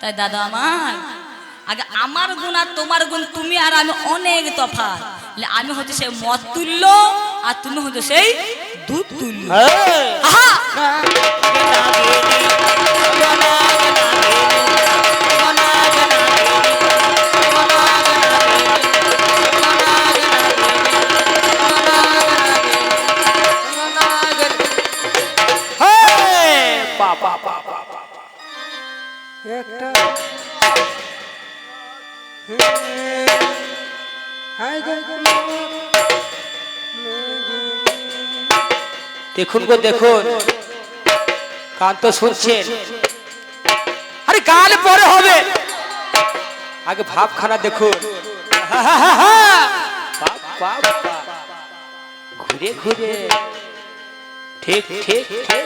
তাই দাদা আমার আগে আমার গুণ আর তোমার গুণ তুমি আর আমি অনেক তফাৎ। আমি হচ্ছে সেই মদ তুল্য আর তুমি হচ্ছে সেই দুধ তুল্য। দেখুন গো, দেখুন। কান তো শুনছেন? আরে, গান পরে হবে। আগে ভাবখানা দেখুন। ঘুরে ঘুরে। ঠিক ঠিক ঠিক।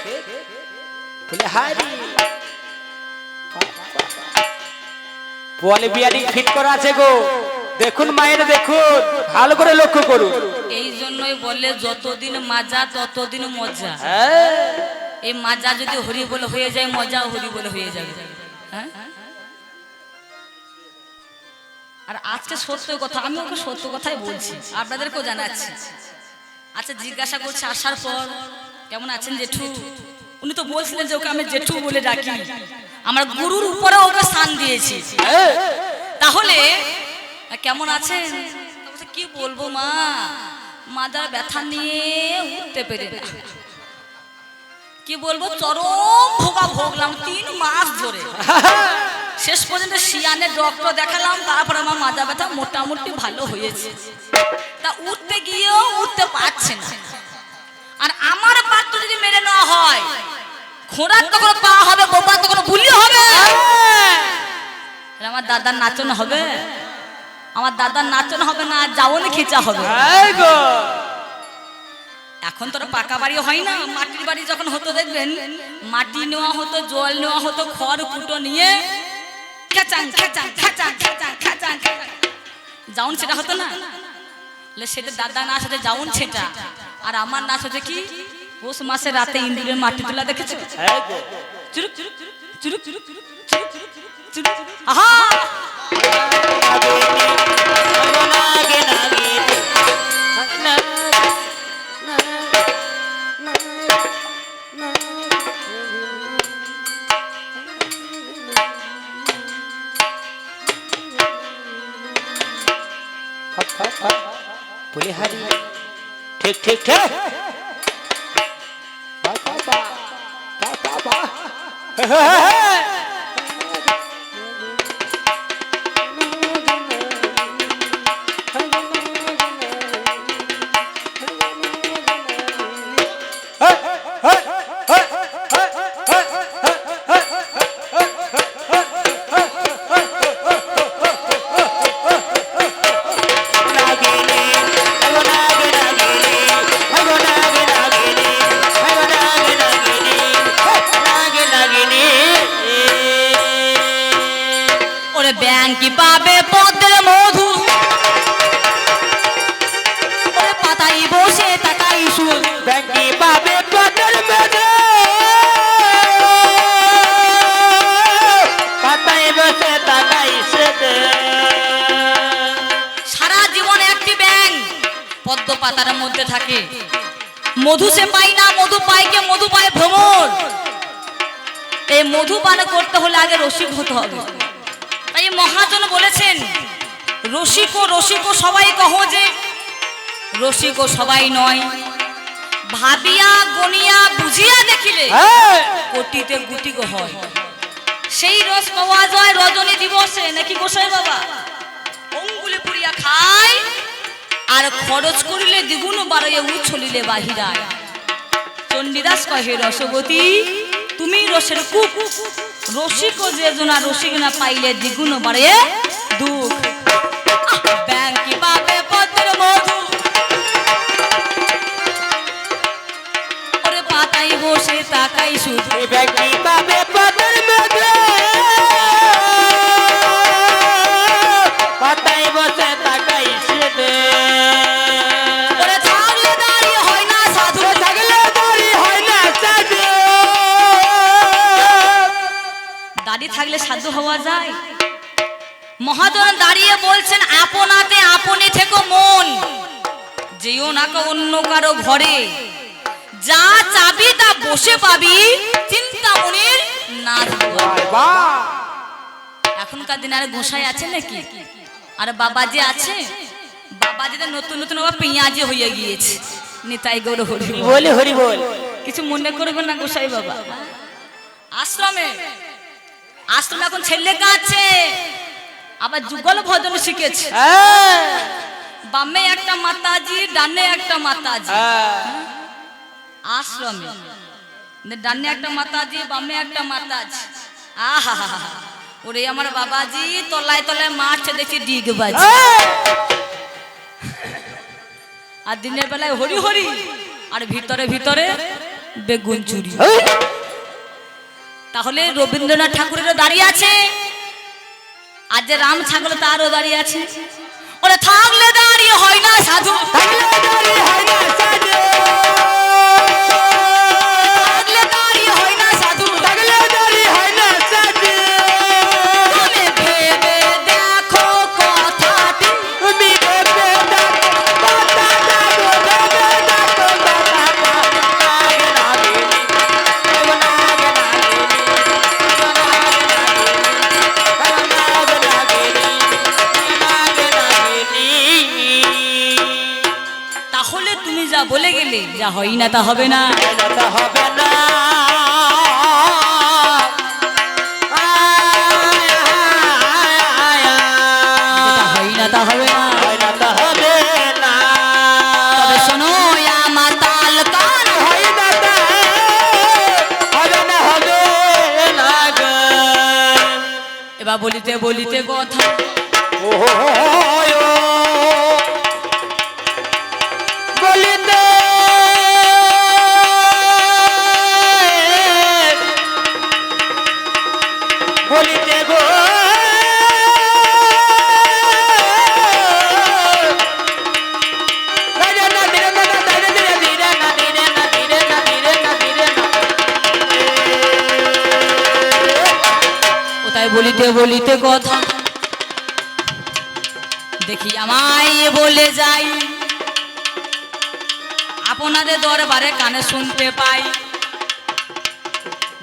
বলে হারি বলে বিয়ারিং ফিট করা আছে গো। দেখুন মায়ের দেখুন। ভালো করে লক্ষ্য করুন। এই জন্যই বললে যতদিন মাজা ততদিন মজা। হ্যাঁ। এই মাজা যদি হরি বলে হয়ে যায় মজাও হরি বলে হয়ে যাবে। হ্যাঁ? আর আজকে সত্য কথা আমি ওকে সত্য কথাই বলছি আপনাদেরকেও জানাচ্ছি। আচ্ছা জিজ্ঞাসা করছে আসার পর কেমন আছেন জেঠু? উনি তো বলছিলেন যে ওকে আমি জেঠু বলে ডাকি। আমার গুরুর উপরে ওকে স্থান দিয়েছি। তাহলে কেমন আছেন? কি বলব মা? মাদার ব্যথা নিয়ে উঠতে পেরে না। কি বলব? চরম ভোগা ভোগলাম তিন মাস ধরে। শেষ পর্যন্ত শিয়ানে ডক্টর দেখালাম তারপর আমার মাজা ব্যথা মোটামুটি ভালো হয়েছে। তা উঠতে গিয়েও উঠতে পারছে না। আর আমার পাত্র যদি মেরে নেওয়া হয় খোঁড়ার তখন পা হবে বোবার তখন বুলি হবে। আমার দাদার নাচন হবে। আমার দাদার নাচন হবে না যাওনি খিচা হবে। এখন তো আর পাকা বাড়ি হয় না মাটির বাড়ি যখন হতো দেখবেন মাটি নেওয়া হতো জল নেওয়া হতো খড় কুটো নিয়ে। যাউন সেটা হতো না? লে সেটা দাদা নাচ হচ্ছে যাউন সেটা। আর আমার নাচ হচ্ছে কি? পৌষ মাসে রাতে ইন্দুরের মাটি তোলা দেখেছ? এই গো। চুরুক চুরুক চুরুক চুরুক চুরুক চুরুক চুরুক চুরুক ঠিক ঠিক বাবা বাবা বাবা এই মধু পান করতে হলে আগে রসিক হতে হবে। তাই মহাজন বলেছেন রসিক ও রসিক সবাই কহ যে রসিক ও সবাই নয়। ভাবিয়া গনিয়া বুঝিয়া দেখিলে কোটিতে গুটি গো হয়। সেই রস পাওয়া যায় রজনী দিবসে নাকি গোসাই বাবা? অঙ্গুলে পুড়িয়া খায় আর খরচ করিলে দ্বিগুণ বাড়াইয়া উছলিলে বাহিরায়। চণ্ডীদাস কহে রসবতী তুমি রসের কুক। রসিক যে জনা রসিক না পাইলে দ্বিগুণ বাড়ে দুঃখ। ব্যাংকি বসে তাকাই শুধু। ব্যাংকি পাবে পদের ঘরে। যা চাবি তা বসে পাবি চিন্তা মনির না এখনকার দিনে আর গোসাই আছে নাকি? আর বাবা যে আছে বাবাজিদের নতুন নতুন আবার পেঁয়াজি হয়ে গিয়েছে। নিতাই গৌর হরি বল। হরি বল। কিছু মনে করবেন না গোসাই বাবা। আশ্রমে আশ্রমে এখন ছেলে আছে আবার যুগল ভজন শিখেছে। বামে একটা মাতাজি ডানে একটা মাতাজি। হ্যাঁ। আশ্রমে। ডানে একটা মাতাজি বামে একটা মাতাজি। আহা ওরে আমার বাবাজি তলায় তলায় মাছ দেখছি ডিগ বাজি। হ্যাঁ। আর দিনের বেলায় হরি হরি আর ভিতরে ভিতরে বেগুন চুরি। হ্যাঁ। তাহলে রবীন্দ্রনাথ ঠাকুরেরও দাঁড়িয়ে আছে। আর যে রাম ছাগল তারও দাঁড়িয়ে আছে। ওরে থাকলে দাঁড়িয়ে হয় না সাধু। থাকলে হয় না তা হবে না। হবে না। যেটা হয় না যাই। আপনাদের দরবারে কানে শুনতে পাই।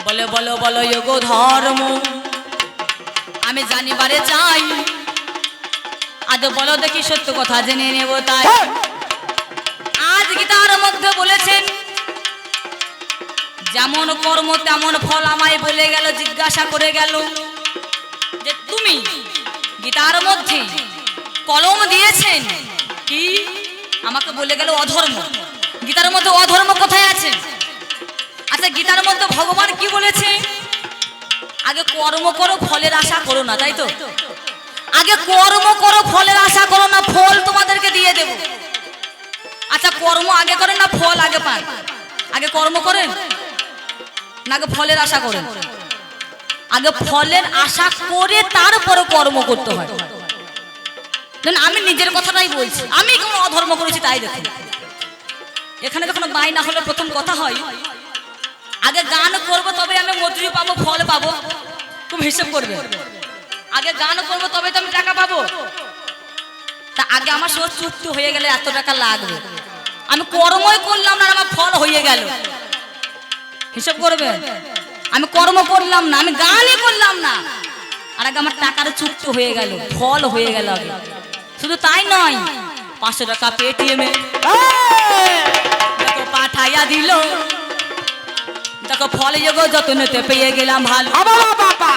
বলে বলো বলো যোগ ধর্ম। আমি জানিবারে চাই। আজ বলো দেখি সত্য কথা জেনে নেব তাই। আজ গীতার মধ্যে বলেছেন যেমন কর্ম তেমন ফল আমায় বলে গেল জিজ্ঞাসা করে গেল যে তুমি গীতার মধ্যে কলম দিয়েছেন? কি? আমাকে বলে গেল অধর্ম। গীতার মধ্যে অধর্ম কোথায় আছে? আচ্ছা গীতার মধ্যে ভগবান কি বলেছে? আগে কর্ম করো, ফলের আশা করো না, তাই তো? আগে কর্ম করো, ফলের আশা করো না, ফল তোমাদেরকে দিয়ে দেব। আচ্ছা কর্ম আগে করেন না, ফল আগে পান? আগে কর্ম করেন? না, আগে ফলের আশা করেন? আগে ফলের আশা করে তারপরে কর্ম করতে হয়। যেন আমি নিজের কথাটাই বলছি। আমি কোনো অধর্ম করেছি তাই দেখুন। এখানে যখন বায়না হলে প্রথম কথা হয়, আগে গান করব তবে আমি মজুরি পাবো, ফল পাবো। খুব হিসেব করবে। আগে গান করব তবে তো আমি টাকা পাবো। তা আগে আমার সব চুক্তি হয়ে গেলে এত টাকা লাগবে। আমি কর্মই করলাম না আমার ফল হয়ে গেল। হিসেব করবে? আমি কর্ম করলাম না, আমি গানই করলাম না। আর আগে আমার টাকার চুক্তি হয়ে গেল, ফল হয়ে গেল আগে। শুধু তাই নয় পাঁচশো টাকা পেটিএমে দেখো পাঠাইয়া দিল। দেখো ফলে যোগ যত্নতে পেয়ে গেলাম ভালো। বাবা।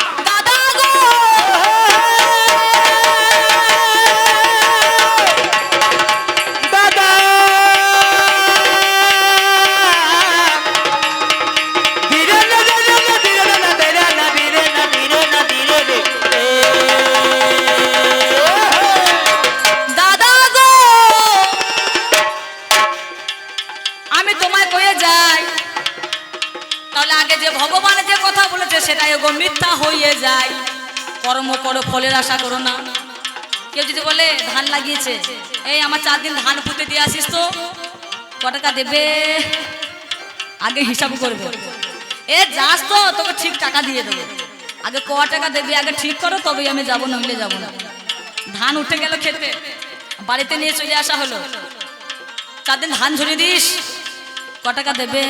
করো ফলের আশা করো না। কেউ যদি বলে ধান লাগিয়েছে, এই আমার চার দিন ধান পুঁতে দিয়ে আসিস তো? ক টাকা দেবে? আগে হিসাব করবে। এ যাস তো, তোকে ঠিক টাকা দিয়ে দেবো। আগে ক টাকা দেবে, আগে ঠিক করো, তবেই আমি যাব, নইলে যাব না। ধান উঠে গেল খেতে। বাড়িতে নিয়ে চলে আসা হলো। চার দিন ধান ঝরিয়ে দিস, ক টাকা দেবে?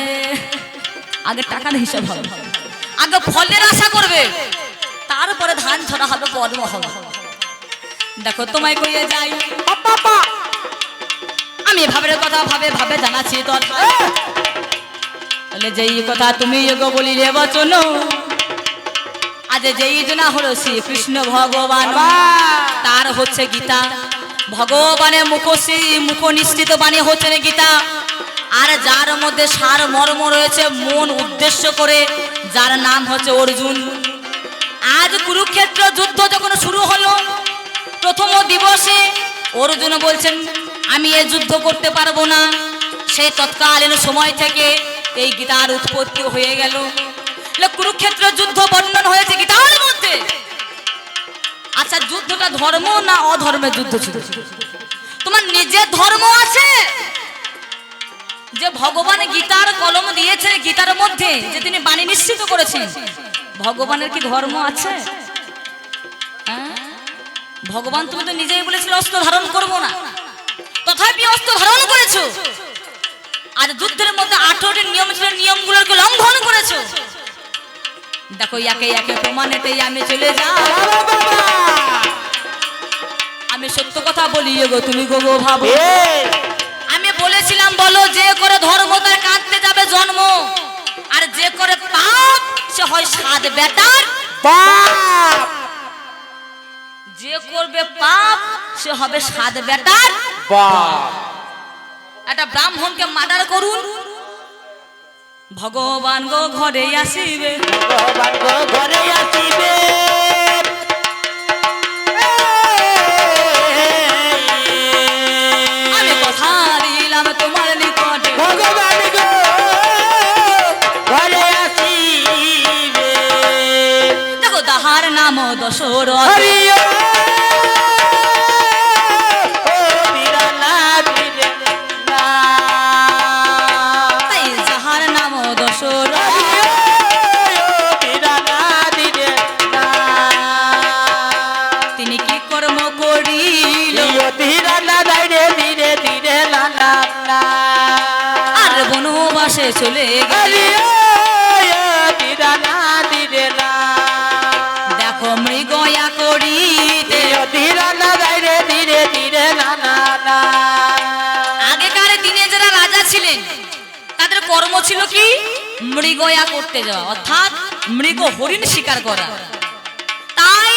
আগে টাকার হিসাব হবে। আগে ফলের আশা করবে। ধান ছড়া হবে হবে দেখো তোমায় কইয়ে যাই। আমি ভাবের কথা ভাবে ভাবে জানাচ্ছি তথা বলে যেই কথা তুমি যোগ বলিলে বচন আজ যেই জনা হলো শ্রীকৃষ্ণ ভগবান। তার হচ্ছে গীতা। ভগবানের মুখশ্রী মুখ নিশ্চিত বাণী হচ্ছে গীতা। আর যার মধ্যে সার মর্ম রয়েছে মন উদ্দেশ্য করে যার নাম হচ্ছে অর্জুন। আজ কুরুক্ষেত্র যুদ্ধ যখন শুরু হলো, প্রথম দিবসে অর্জুন বলছেন, আমি এ যুদ্ধ করতে পারব না। সেই তৎকালীন সময় থেকে এই গীতার উৎপত্তি হয়ে গেল। কুরুক্ষেত্র যুদ্ধ বর্ণন হয়েছে গীতার মধ্যে? আচ্ছা যুদ্ধটা ধর্ম না অধর্মের যুদ্ধ ছিল? তোমার নিজের ধর্ম আছে যে ভগবান গীতার কলম দিয়েছে, গীতার মধ্যে যে তিনি বাণী নিশ্চিত করেছেন। ভগবানের কি ধর্ম আছে? হ্যাঁ? ভগবান তুমি তো নিজেই বলেছিলে অস্ত্র ধারণ করব না। তথাপি অস্ত্র ধারণ করেছ। আর যুদ্ধের মধ্যে আঠেরোটি নিয়ম ছিল নিয়মগুলোকে লঙ্ঘন করেছ। দেখো একে একে প্রমাণেতেই আমি চলে যাই। আমি সত্য কথা বলি গো তুমি গো গো ভাবো। আমি বলেছিলাম বলো যে করে ধর্ম তার কাঁদতে যাবে জন্ম আর যে করে পাপ সে হয় সাত বেটার যে করবে পাপ সে হবে সাত বেটার একটা ব্রাহ্মণকে মার্ডার করুন। ভগবান গো ঘরে আসিবে। ভগবান গো ঘরে আসিবে। দশরথ যাহার নাম দশরথ তিনি কি কর্ম করিল? আর বনবাসে চলে গেল। ছিল কি? মৃগয়া করতে যাওয়া। অর্থাৎ মৃগ হরিণ শিকার করা। তাই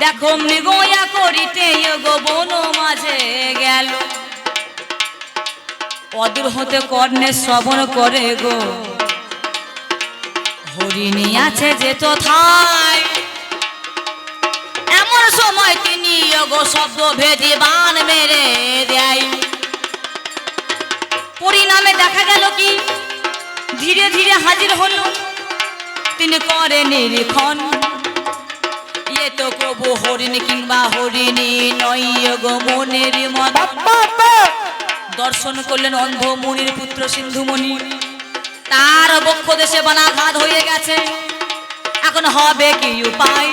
দেখো মৃগয়া করিতে গো বন অদূর হতে কর্ণে শ্রবণ করে গো। হরিণী আছে যে তথায়। এমন সময় তিনি গো শব্দ ভেদে বান মেরে দেয়। পরিণামে দেখা গেল কি? ধীরে ধীরে হাজির হলো। তিনি করে নিরীক্ষণ। ইয়ে তো কবু হরিণ কিংবা হরিণী নয় গো মনের মন দর্শন করলেন অন্ধ মুনির পুত্র সিন্ধুমণি। তার বক্ষ দেশে বানাঘাত হয়ে গেছে। এখন হবে কি উপায়?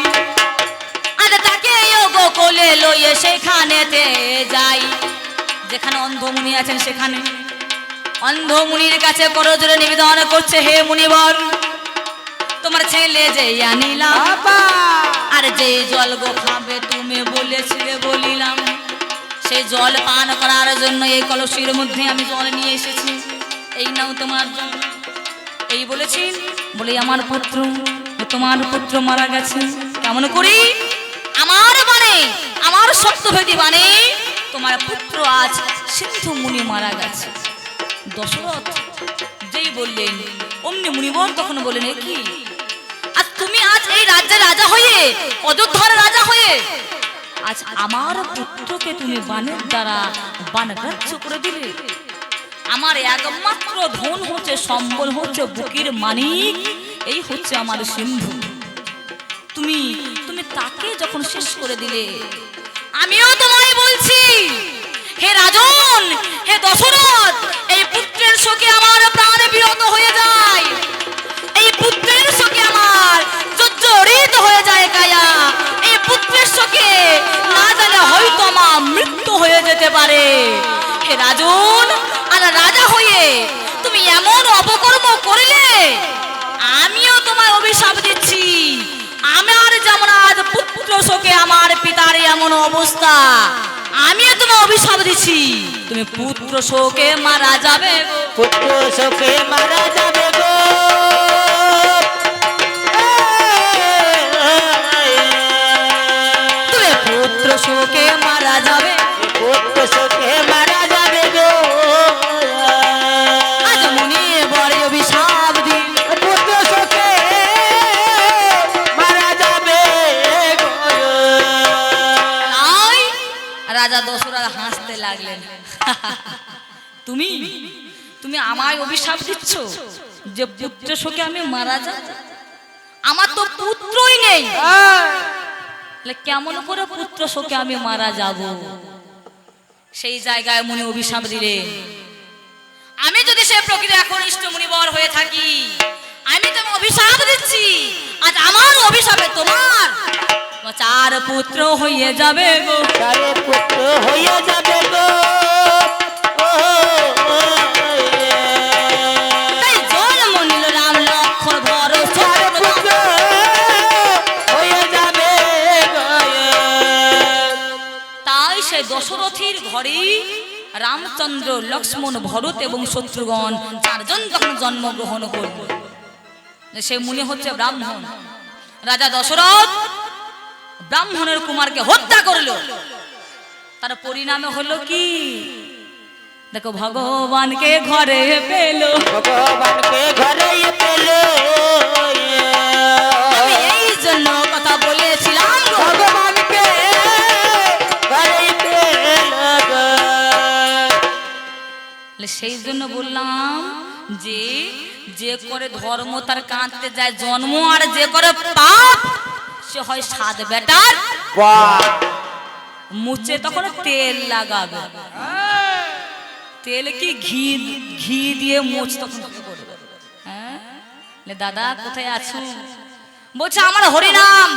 আর তাকে গো কোলে লইয়ে সেখানেতে যাই। যেখানে অন্ধ মুনি আছেন সেখানে। অন্ধ মুনির কাছে করজোরে নিবেদন করছে হে মুনিবর তোমার ছেলে যে আনিলাম আর যে জল গো খাবে তুমি বলেছিলে বলিলাম। সেই জল পান করার জন্য এই কলসির মধ্যে আমি জল নিয়ে এসেছি। এই নাও তোমার এই বলেছি, বলে আমার পুত্র, তোমার পুত্র মারা গেছে। কেমন করি? আমার মানে আমার সত্যভেদী মানে তোমার পুত্র আজ সিন্ধু মুনি মারা গেছে। দশরথ যেই বললেন, অমনি মুনিবর তখন বলেন "এ কি? আর তুমি আজ এই রাজ্যের রাজা হয়ে, অযোধ্যার রাজা হয়ে আজ আমার পুত্রকে তুমি বানের দ্বারা বানগ্রাহ্য করে দিলে। আমার একমাত্র ধন হচ্ছে সম্বল, হচ্ছে বুকের মানিক এই হচ্ছে আমার সিন্ধু। তুমি তুমি তাকে যখন শেষ করে দিলে, আমিও তোমায় বলছি, হে রাজন, হে দশরথ, এই পুত্রের শোকে আমার প্রাণ বিরত হয়ে যায়। এই পুত্রের শোকে আমার জর্জরিত হয়ে যায়, কায়া। এই পুত্রের শোকে হয়তো আমার মৃত্যু হয়ে যেতে পারে। হে রাজন আর রাজা হয়ে তুমি এমন অপকর্ম করলে, আমিও তোমায় অভিশাপ দিচ্ছি। আমার যেমন আজ পুত্র শোকে আমার পিতার এমন অবস্থা, আমিও তোমায় অভিশাপ দিচ্ছি। তুমি পুত্র শোকে মারা যাবে পুত্র শোকে মারা যাবে গো। যে পুত্র শোকে আমি মারা যাব আমার তো পুত্রই নেই। কেমন করে পুত্র শোকে আমি মারা যাব? সেই জায়গায় মনে অভিশাপ দিলেন। আমি যদি সে প্রকৃতি এখন ইষ্ট মুনিবর হয়ে থাকি, আমি তো অভিশাপ দিচ্ছি। আজ আমার অভিশাপে তোমার চার পুত্র হয়ে যাবে গো। তারে পুত্র হয়ে যাবে গো। ঘরে রামচন্দ্র, লক্ষ্মণ, ভরত এবং শত্রুগণ চারজন তখন জন্মগ্রহণ করল, সে মুনি হচ্ছে ব্রাহ্মণ। রাজা দশরথ ব্রাহ্মণের কুমারকে হত্যা করল। তার পরিণামে হলো কি? দেখো, ভগবানকে ঘরে পেল। ভগবানকে ঘরে পেল। সেই জন্য বললাম যে যে করে ধর্ম তার কাঁদতে যায় জন্ম আর যে করে পাপ সে হয় সাত বেটার। মুচে তখন তেল লাগাবে। তেল কি ঘি ঘি দিয়ে মুছ তখন হ্যাঁ? দাদা কোথায় আছো? বলছে আমার হরিনাম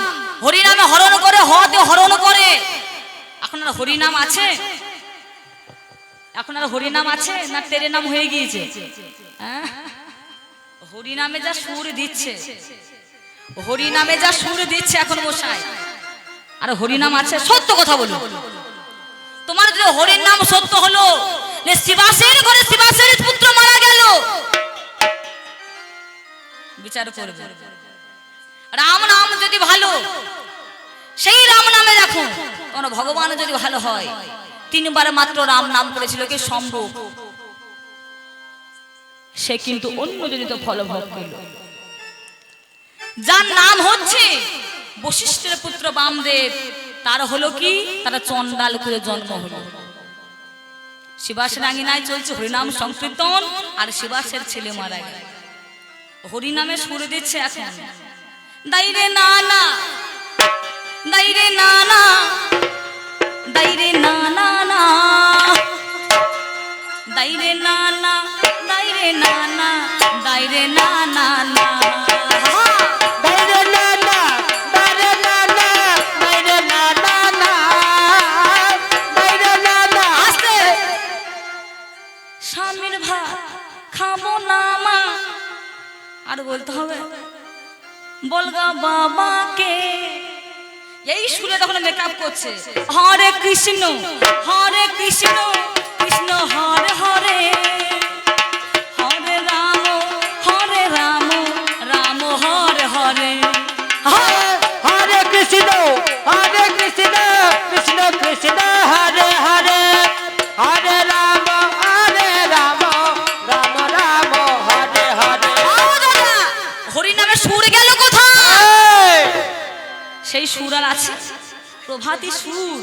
হরিনামে হরণ করে হতে হরণ করে। এখন আর হরিনাম আছে? এখন আর হরিনাম আছে না তেরে নাম হয়ে গিয়েছে? হ্যাঁ? হরিনামে যা সুর দিচ্ছে। হরিনামে যা সুর দিচ্ছে এখন বসায় আর হরিনাম আছে সত্য কথা বলো তোমার যদি হরির নাম সত্য হলো যে শিবাসের ঘরে শিবাসের পুত্র মারা গেল। বিচার করবে। রাম নাম যদি ভালো সেই রাম নামে রাখো তোমার ভগবান যদি ভালো হয়। তিনবার মাত্র রাম নাম করেছিল কি সম্ভব সে কিন্তু অন্য জনিত ফলভোগ করল। যার নাম হচ্ছে বশিষ্ঠের পুত্র বামদেব, তার হলো কি? তারা চন্ডাল করে জন্ম হলো। শিবাস রাঙ্গিনায় চলছে হরিনাম সংকীর্তন আর শিবাসের ছেলে মারা গেল। হরিনামে সুর দিচ্ছে এখন। দাইরে না না দাইরে না না দাইরে তখন মেকআপ করছে? হরে কৃষ্ণ হরে কৃষ্ণ কৃষ্ণ হরে হরে। হরে রাম হরে রাম রাম হরে হরে। হরে কৃষ্ণ হরে কৃষ্ণ কৃষ্ণ কৃষ্ণ হরে হরে। হরে রাম হরে রাম রাম রাম হরে হরে। ও দাদা, হরিনামে সুর গেল কোথায়? সেই সুর আর আছে? প্রভাতী সুর।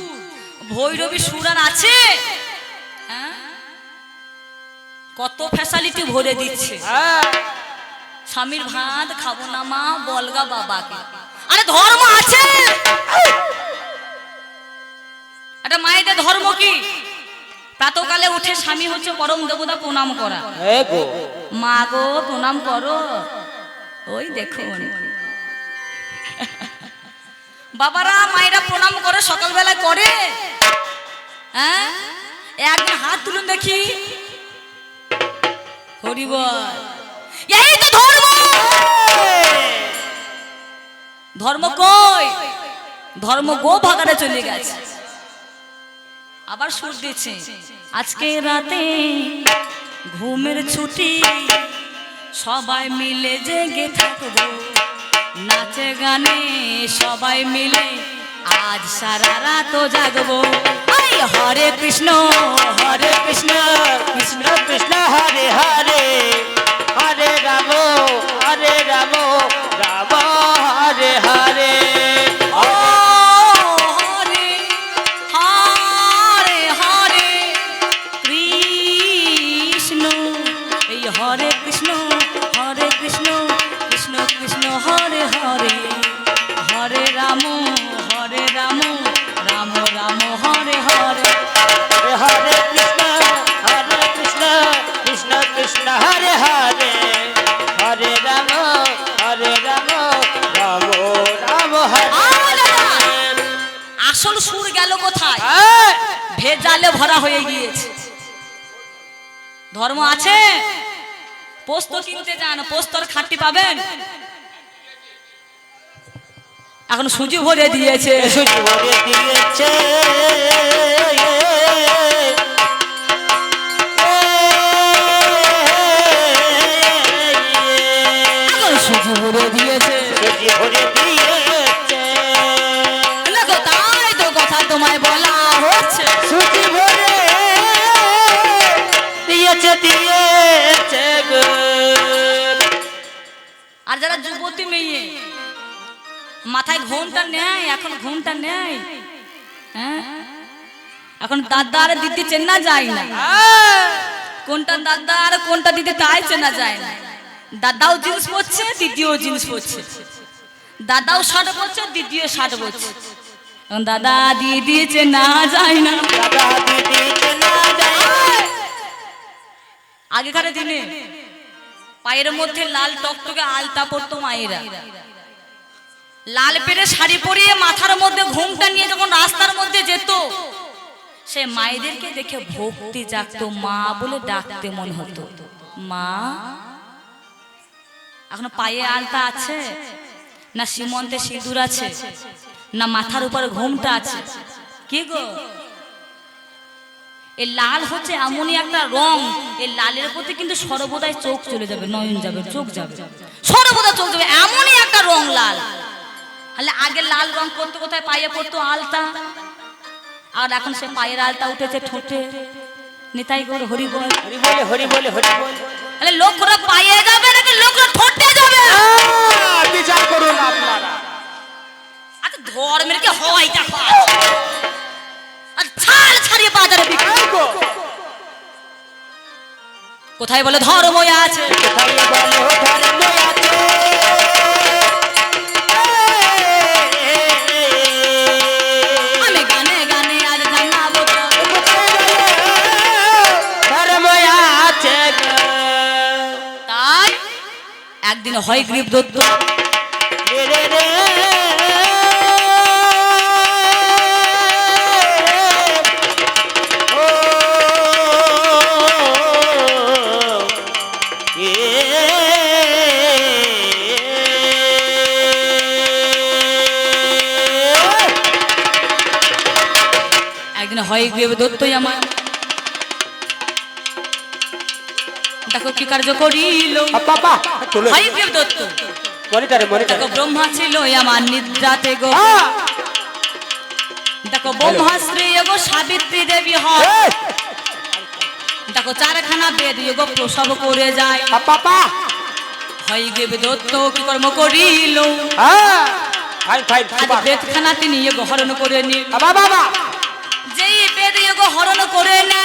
ভৈরবী সুর আর আছে? হ্যাঁ? কত ফ্যাসালিটি ভরে দিচ্ছে। হ্যাঁ স্বামীর ভাত খাব না মা বলগা বাবাকে। আরে ধর্ম আছে? একটা মায়েদের ধর্ম কি? প্রাতকালে উঠে স্বামী হচ্ছে পরম দেবতা প্রণাম করা। মা গো প্রণাম করো। ওই দেখুন। বাবারা, মায়েরা প্রণাম করে সকালবেলা করে। হ্যাঁ? একদিন হাত তুলুন দেখি। তো ধর্ম! ধর্ম কই? ধর্ম গো ভাগারে চলে গেছে। আবার সুর দিচ্ছে। আজকে রাতে ঘুমের ছুটি, সবাই মিলে জেগে থাকব। নাচে গানে সবাই মিলে আজ সারা রাত জাগবো। হরে কৃষ্ণ হরে কৃষ্ণ কৃষ্ণ কৃষ্ণ, হরে হরে হরে রাম হরে রাম রাম হরে হরে। হরে কৃষ্ণ হরে কৃষ্ণ কৃষ্ণ কৃষ্ণ, হরে ভেজালে ভরা হয়ে গিয়েছে। ধর্ম আছে? পোস্ত কিনতে যান পোস্তর খাঁটি পাবেন। এখন সুজি ভরে দিয়েছে। সুজি ভরে দিয়েছে। সুজি ভরে দিয়েছে। সুজি ভরে এখন দাদা আর দিদি চেনা যায় না। কোনটা দাদা আর কোনটা দিদি তাই চেনা যায় না। দাদাও জিন্স পরছে দিদিও জিন্স পরছে। দাদাও শার্ট পরছে দিদিও শার্ট পরছে। এখন দাদা দিদি চেনা যায় না। দাদা দিদি চেনা যায় আগেকার দিনে পায়ের মধ্যে লাল টকটকে আলতা পরতো মায়েরা। লাল পেরে শাড়ি পরিয়ে মাথার মধ্যে ঘুমটা নিয়ে যখন রাস্তার মধ্যে যেত সে মায়েদেরকে দেখে ভক্তি জাগতো, মা বলে ডাকতে মন হতো। মা, এখনও পায়ে আলতা আছে? না সীমন্তে সিঁদুর আছে? না মাথার উপরে ঘুমটা আছে? কি গো? এই লাল হচ্ছে এমনই একটা রং। এই লালের প্রতি কিন্তু সর্বদাই চোখ চলে যাবে, নয়ন যাবে, চোখ যাবে। সর্বদা চোখ যাবে, এমনই একটা রং লাল। তাহলে আগে লাল রং করতে, কোথায় পায়ে পড়তো আলতা? আর এখন সে পায়ের আলতা উঠেছে ঠোঁটে। নিতাই গোর হরি বল। হরি বলে হরি বলে হরি বলে। তাহলে লোকরা পায়ে যাবে নাকি লোকরা ঠোঁটে যাবে? বিচার করুন আপনারা। আচ্ছা ধর্মের কি হয় দেখো আর ছাল ছাড়িয়ে বাজারে বিক্রি। কোথায় বলে ধর্ম আছে? কোথায় বলো ধর্ম একদিন হয় গ্রীব দত্ত? হয় গ্রীব দত্তই আমার দেখো কি কার্য করিল বাবা গ্রীব দত্ত মনিটারে মনিটারে দেখো ব্রহ্মা ছিল আমার নিদ্রাতে গো। দেখো ব্রহ্মাশ্রী গো সাবিত্রী দেবী হয়। দেখো চারখানা বেদ গো প্রসব করে যায়। বাবা গ্রীব দত্ত কি কর্ম করিল? বেদখানা তিনি হরণ করে নিল বাবা বাবা। যেই বেদ হরণ করে নাই